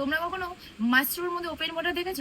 তোমরা কখনো মাশরুর মধ্যে ওপেন বর্ডার দেখেছ?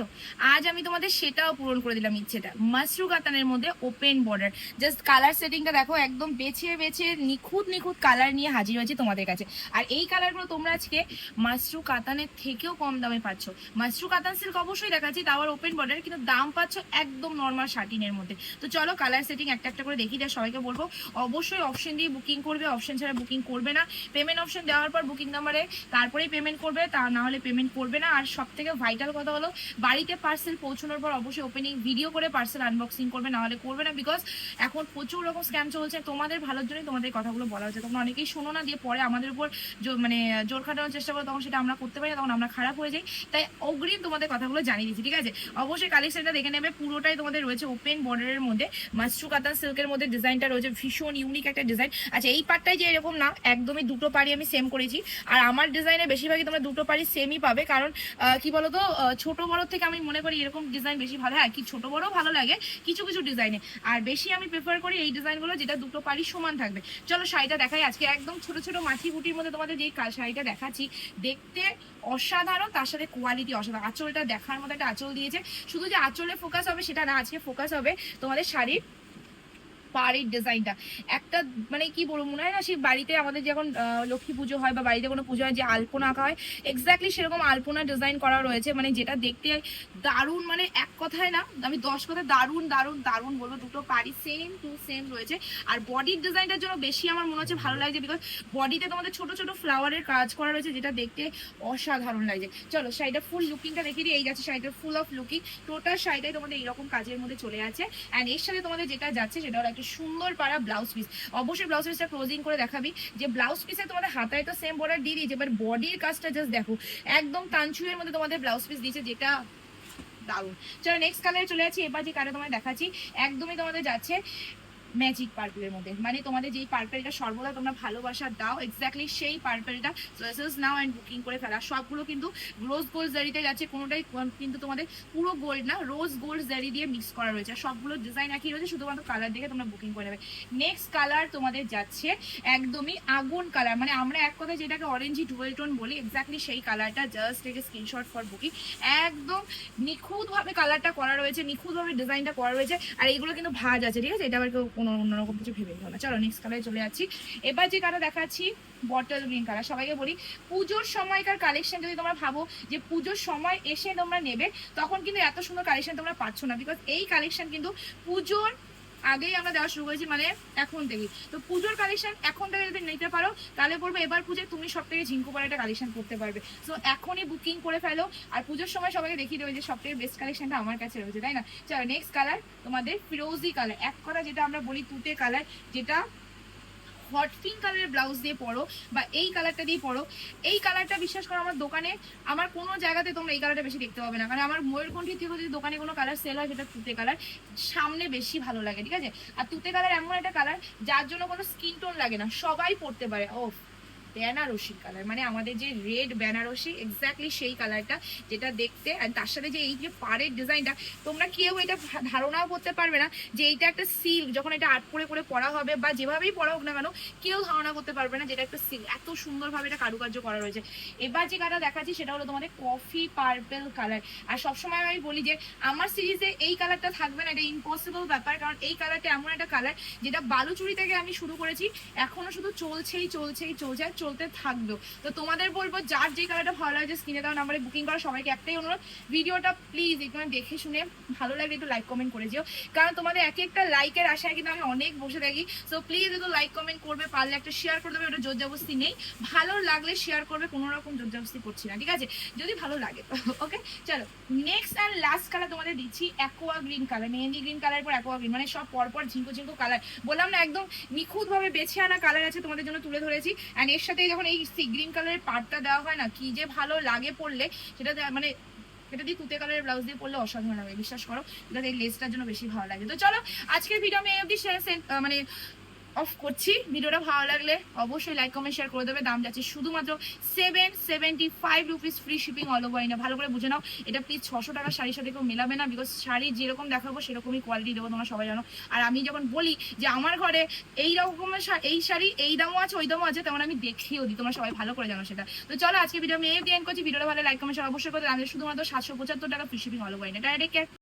আজ আমি তোমাদের সেটাও পূরণ করে দিলাম ইচ্ছেটা। মাশরু কাতানের মধ্যে ওপেন বর্ডার জাস্ট কালার সেটিংটা দেখো, একদম বেছে বেছে নিখুঁত নিখুঁত কালার নিয়ে হাজির হয়েছে তোমাদের কাছে। আর এই কালারগুলো তোমরা আজকে মাশরু কাতানের থেকেও কম দামে পাচ্ছ। মাশরু কাতান সিল্ক অবশ্যই দেখাচ্ছি, তাও আর ওপেন বর্ডার কিন্তু দাম পাচ্ছ একদম নর্মাল শার্টিনের মধ্যে। তো চলো কালার সেটিং একটা একটা করে দেখি দেয় সবাইকে বলব। অবশ্যই অপশন দিয়ে বুকিং করবে অপশন ছাড়া বুকিং করবে না। পেমেন্ট অপশন দেওয়ার পর বুকিং নাম্বারে তারপরেই পেমেন্ট করবে, তা না হলে পেমেন্ট করবে না। আর সব থেকে ভাইটাল কথা হলো, বাড়িতে পার্সেল পৌঁছানোর পর অবশ্যই ওপেনিং ভিডিও করে পার্সেল আনবক্সিং করবে না হলে করবে না বিকজ এখন প্রচুর রকম স্ক্যাম চলছে। তোমাদের ভালোর জন্যই তোমাদের কথাগুলো বলা হচ্ছে। তোমরা অনেকেই শোনো না দিয়ে পরে আমাদের উপর মানে জোর খাটানোর চেষ্টা করো, তখন সেটা আমরা করতে পারি তখন আমরা খারাপ হয়ে যাই। তাই অগ্রিম তোমাদের কথাগুলো জানিয়ে দিচ্ছি, ঠিক আছে? অবশ্যই কালেকশনটা দেখে নেবে, পুরোটাই তোমাদের রয়েছে ওপেন বর্ডারের মধ্যে। মাস্টু কাতান সিল্কের মধ্যে ডিজাইনটা রয়েছে, ভীষণ ইউনিক একটা ডিজাইন আচ্ছা এই পার্টটাই যে এরকম না, একদমই দুটো পাড়ি আমি সেম করেছি। আর আমার ডিজাইনে বেশিরভাগই তোমরা দুটো পাড়ি সেমই পাবে। কারণ কি বলতো ছোট বড় থেকে আমি মনে করি এরকম ডিজাইন বেশি ভালো। হ্যাঁ কি ছোট বড় ভালো লাগে, কিছু কিছু ডিজাইনে আর বেশি আমি প্রেফার করি এই ডিজাইনগুলো যেটা দুটো পাড়ি সমান থাকবে। চলো, শাড়িটা দেখাই। আজকে একদম ছোট ছোট মাছি বুটির মধ্যে তোমাদের যে কা- শাড়িটা দেখাচ্ছি, দেখতে অসাধারণ, তার সাথে কোয়ালিটি অসাধারণ। আঁচলটা দেখার মতো একটা আঁচল দিয়েছে। শুধু যে আঁচলে ফোকাস হবে সেটা না, আজকে ফোকাস হবে তোমাদের শাড়ির পাড়ের ডিজাইনটা একটা মানে কি বলব, মনে হয় না সেই বাড়িতে আমাদের যখন লক্ষ্মী পুজো হয় বা বাড়িতে কোনো পুজো হয়, যে আলপনা আঁকা হয় এক্স্যাক্টলি সেরকম আলপনা ডিজাইন করা রয়েছে। মানে যেটা দেখতে দারুণ মানে এক কথায় না, আমি দশ কথা দারুণ দারুণ দারুণ বলব। দুটো পাড়ি সেম টু সেম রয়েছে। আর বডির ডিজাইনটার জন্য বেশি আমার মনে হচ্ছে ভালো লাগছে বিকজ বডিতে তোমাদের ছোট ছোট ফ্লাওয়ারের কাজ করা রয়েছে, যেটা দেখতে অসাধারণ লাগছে। চলো শাড়িটা ফুল লুকিংটা দেখে দিই। এই যাচ্ছে শাড়িটা ফুল অফ লুকিং টোটাল শাড়িটাই তোমাদের এইরকম কাজের মধ্যে চলে আছে। অ্যান্ড এর সাথে তোমাদের যেটা যাচ্ছে, সেটা হলো একটা সুন্দর পাড়া ব্লাউজ পিস অবশ্যই ব্লাউজ পিসটা ক্লোজিং করে দেখাবি। যে ব্লাউজ পিসে তোমাদের হাতায় তো সেম বর্ডার দিয়ে দিয়েছে এবার বডির কাজটা জাস্ট দেখো। একদম তানচুয়ের মধ্যে তোমাদের ব্লাউজ পিস দিয়েছে, যেটা দারুণ। চলো নেক্সট কালারে চলে যাচ্ছি। এবার যে কালার তোমাদের দেখাচ্ছি, একদমই তোমাদের যাচ্ছে ম্যাজিক পার্পেলের মধ্যে। মানে তোমাদের যেই পার্পেলটা সর্বদা তোমরা ভালোবাসা দাও এক্স্যাক্টলি সেই পার্পেলটা সোয়েসেস নাও অ্যান্ড বুকিং করে ফেলা। সবগুলো কিন্তু রোজ গোল্ড জারিতে যাচ্ছে, কোনোটাই কিন্তু তোমাদের পুরো গোল্ড না রোজ গোল্ড জারি দিয়ে মিক্স করা রয়েছে। সবগুলো ডিজাইন একই রয়েছে, শুধুমাত্র কালার দেখে তোমরা বুকিং করে নেবে। নেক্সট কালার তোমাদের যাচ্ছে একদমই আগুন কালার মানে আমরা এক কথায় যেটাকে অরেঞ্জি ডুয়েল টোন বলি এক্স্যাক্টলি সেই কালারটা জাস্ট থেকে স্ক্রিনশট ফর বুকিং একদম নিখুঁতভাবে কালারটা করা রয়েছে, নিখুঁতভাবে ডিজাইনটা করা রয়েছে, আর এইগুলো কিন্তু ভাজ আছে, ঠিক আছে? এটা আবার কেউ কোনো অন্যরকম কিছু ভেবে নিও না। চলো নেক্সট কালারে চলে যাচ্ছি। এবার যে কালার দেখাচ্ছি বটল গ্রিন কালার সবাইকে বলি, পুজোর সময়কার কালেকশন যদি তোমরা ভাবো যে পুজোর সময় এসে তোমরা নেবে, তখন কিন্তু এত সুন্দর কালেকশন তোমরা পাচ্ছ না বিকজ এই কালেকশন কিন্তু পুজোর আগেই আমরা দেওয়া শুরু করেছি মানে এখন থেকে। তো পুজোর কালেকশন এখন থেকে যদি নিতে পারো, তাহলে পড়বে এবার পুজো তুমি সব থেকে ঝিঙ্কু পরে একটা কালেকশন করতে পারবে। সো এখনই বুকিং করে ফেলো। আর পুজোর সময় সবাইকে দেখিয়ে দেবে যে সব থেকে বেস্ট কালেকশনটা আমার কাছে রয়েছে, তাই না? চলো নেক্সট কালার তোমাদের ফিরোজি কালার এক কথা যেটা আমরা বলি তুতে কালার যেটা হট পিঙ্ক কালারের ব্লাউজ দিয়ে পরো বা এই কালারটা দিয়ে পরো, এই কালারটা বিশ্বাস করো আমার দোকানে, আমার কোনো জায়গাতে তোমরা এই কালারটা বেশি দেখতে পাবে না। কারণ আমার ময়ূরকণ্ঠী থেকে যদি দোকানে কোনো কালার সেল হয়, সেটা তুতে কালার সামনে বেশি ভালো লাগে, ঠিক আছে? আর তুতে কালার এমন একটা কালার যার জন্য কোনো স্কিন টোন লাগে না, সবাই পরতে পারে ও বেনারসি কালার মানে আমাদের যে রেড বেনারসি এক্স্যাক্টলি সেই কালারটা যেটা দেখতে আর তার সাথে যে এই যে পাড়ের ডিজাইনটা তোমরা কেউ এটা ধারণাও করতে পারবে না যে এইটা একটা সিল্ক যখন এটা আর্ট করে করে পরা হবে বা যেভাবেই পরা হোক না কেন, কেউ ধারণা করতে পারবে না যেটা একটা সিল্ক এত সুন্দরভাবে এটা কারুকার্য করা রয়েছে। এবার যে কালার দেখাচ্ছি সেটা হলো তোমাদের কফি পার্পেল কালার আর সবসময় আমি বলি যে আমার সিরিজে এই কালারটা থাকবে না, এটা ইম্পসিবল ব্যাপার, কারণ এই কালারটা এমন একটা কালার যেটা বালুচুরি থেকে আমি শুরু করেছি, এখনও শুধু চলছেই চলছেই, চলছে চলতে থাকবেও তো তোমাদের বলব, যার যে কালারটা ভালো লাগে স্ক্রিনে দেওয়া নাম্বারে বুকিং করা, সবাইকে একটাই অনুরোধ, ভিডিওটা প্লিজ একটু দেখে শুনে ভালো লাগলে একটু লাইক কমেন্ট করে যেও। কারণ তোমাদের এক একটা লাইকের আশায় কিন্তু আমি অনেক বসে থাকি। সো প্লিজ একটু লাইক কমেন্ট করবে, পারলে একটা শেয়ার করে দেবে, ওটা জোরজাবস্তি নেই। ভালো লাগলে শেয়ার করবে, কোনো রকম জোরজাবস্তি করছি না, ঠিক আছে? যদি ভালো লাগে ওকে চলো নেক্সট অ্যান্ড লাস্ট কালার তোমাদের দিচ্ছি aqua green colour mehendi green colour পর অ্যাকোয়া গ্রিন মানে সব পরপর ঝিঙ্কো ঝিঙ্কো কালার বললাম না, একদম নিখুঁতভাবে বেছে আনা কালার আছে তোমাদের জন্য তুলে ধরেছি। অ্যান্ড এর সাথে যখন এই সি গ্রিন কালারের পাটটা দেওয়া হয় না, কি যে ভালো লাগে পড়লে সেটা মানে সেটা দিয়ে তুতে কালারের ব্লাউজ দিয়ে পরলে অসাধারণ হবে বিশ্বাস করো। এই লেসটার জন্য বেশি ভালো লাগে। তো চলো, আজকের ভিডিও আমি অবধি মানে অফ করছি। ভিডিওটা ভালো লাগলে অবশ্যই লাইক কমেন্ট শেয়ার করে দেবে। দাম যাচ্ছে শুধুমাত্র seven seventy five rupees free shipping all over India ভালো করে বুঝে নাও, এটা প্লিজ ছশো টাকা শাড়ির সাথে কেউ মেলাবে না বিকজ শাড়ি যেরকম দেখাবো সেরকমই কোয়ালিটি দেবো, তোমরা সবাই জানো। আর আমি যখন বলি যে আমার ঘরে এই রকমের এই শাড়ি, এই দামও আছে, ওই দামও আছে, তেমন আমি দেখিয়েও দিই, তোমরা সবাই ভালো করে জানো সেটা। তো চলো, আজকে ভিডিও আমি এই এন্ড করছি। ভিডিওটা ভালো লাইক কমেন্ট শেয়ার অবশ্যই করে আমি শুধুমাত্র সাতশো পঁচাত্তর টাকা free shipping all over India direct